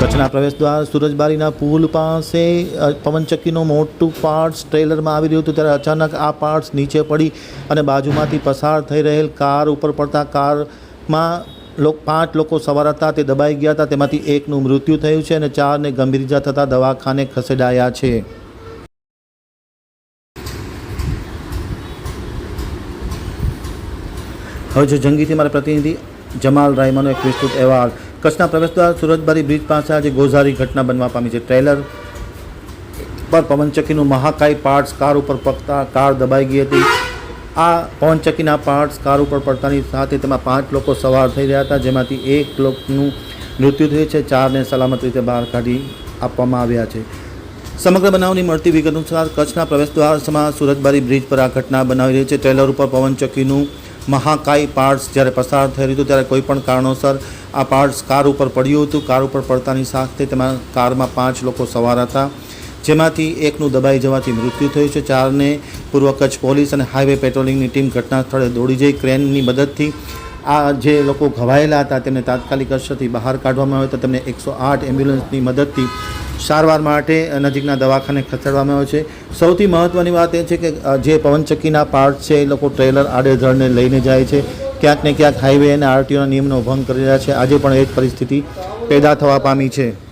કચ્છના પ્રવેશદ્વાર સુરજબારીના પુલ પાસે પવનચક્કીનું મોટું પાર્ટ્સ ટ્રેલરમાં આવી રહ્યું હતું, ત્યારે અચાનક આ પાર્ટ્સ નીચે પડી અને બાજુમાંથી પસાર થઈ રહેલ કાર ઉપર પડતા કારમાં પાંચ લોકો સવાર હતા, તે દબાઈ ગયા હતા, તેમાંથી એકનું મૃત્યુ થયું છે અને ચારને ગંભીર ઇજા થતાં દવાખાને ખસેડાયા છે. હવે જો જંગીથી મારા પ્રતિનિધિ જમાલ રાયમાનો એક વિસ્તૃત અહેવાલ. કચ્છના પ્રવેશદ્વાર સુરતબારી બ્રિજ પાસે આજે ગોઝારી ઘટના બનવા પામી છે. ટ્રેલર પર પવનચક્કીનું મહાકાય પાર્ટ્સ કાર ઉપર પકતા કાર દબાઈ ગઈ હતી. આ પવનચક્કીના પાર્ટ્સ કાર ઉપર પડતાની સાથે તેમાં પાંચ લોકો સવાર થઈ રહ્યા હતા, જેમાંથી એક લોકનું મૃત્યુ થયું છે. ચારને સલામત રીતે બહાર કાઢી આપવામાં આવ્યા છે. સમગ્ર બનાવની મળતી વિગત અનુસાર કચ્છના પ્રવેશદ્વારમાં સુરતબારી બ્રિજ પર આ ઘટના બનાવી રહી છે. ટ્રેલર ઉપર પવનચક્કીનું મહાકાય પાર્ટ્સ જ્યારે પસાર થઈ રહ્યું હતું, ત્યારે કોઈ પણ કારણોસર આ પાર્ટ્સ કાર ઉપર પડ્યું હતું. કાર ઉપર પડતાની સાથે તેમાં કારમાં પાંચ લોકો સવાર હતા. જેમાંથી એકનું દબાઈ જવાથી મૃત્યુ થયું છે. ચારને પૂર્વ કચ્છ પોલીસ અને હાઈવે પેટ્રોલિંગની ટીમ ઘટના સ્થળે દોડી જઈ ક્રેનની મદદથી આ જે લોકો ઘવાયેલા હતા, તેમને તાત્કાલિક અસરથી બહાર કાઢવામાં આવ્યા હતા. તેમને એકસો આઠ એમ્બ્યુલન્સની મદદથી સારવાર માટે નજીકના દવાખાને ખસેડવામાં આવ્યો છે. સૌથી મહત્ત્વની વાત એ છે કે જે પવનચક્કીના પાર્ટ છે, એ લોકો ટ્રેલર આડેધડને લઈને જાય છે. ક્યાંક ને ક્યાંક હાઈવે અને આરટીઓના નિયમનો ભંગ કરી રહ્યા છે. આજે પણ એ જ પરિસ્થિતિ પેદા થવા પામી છે.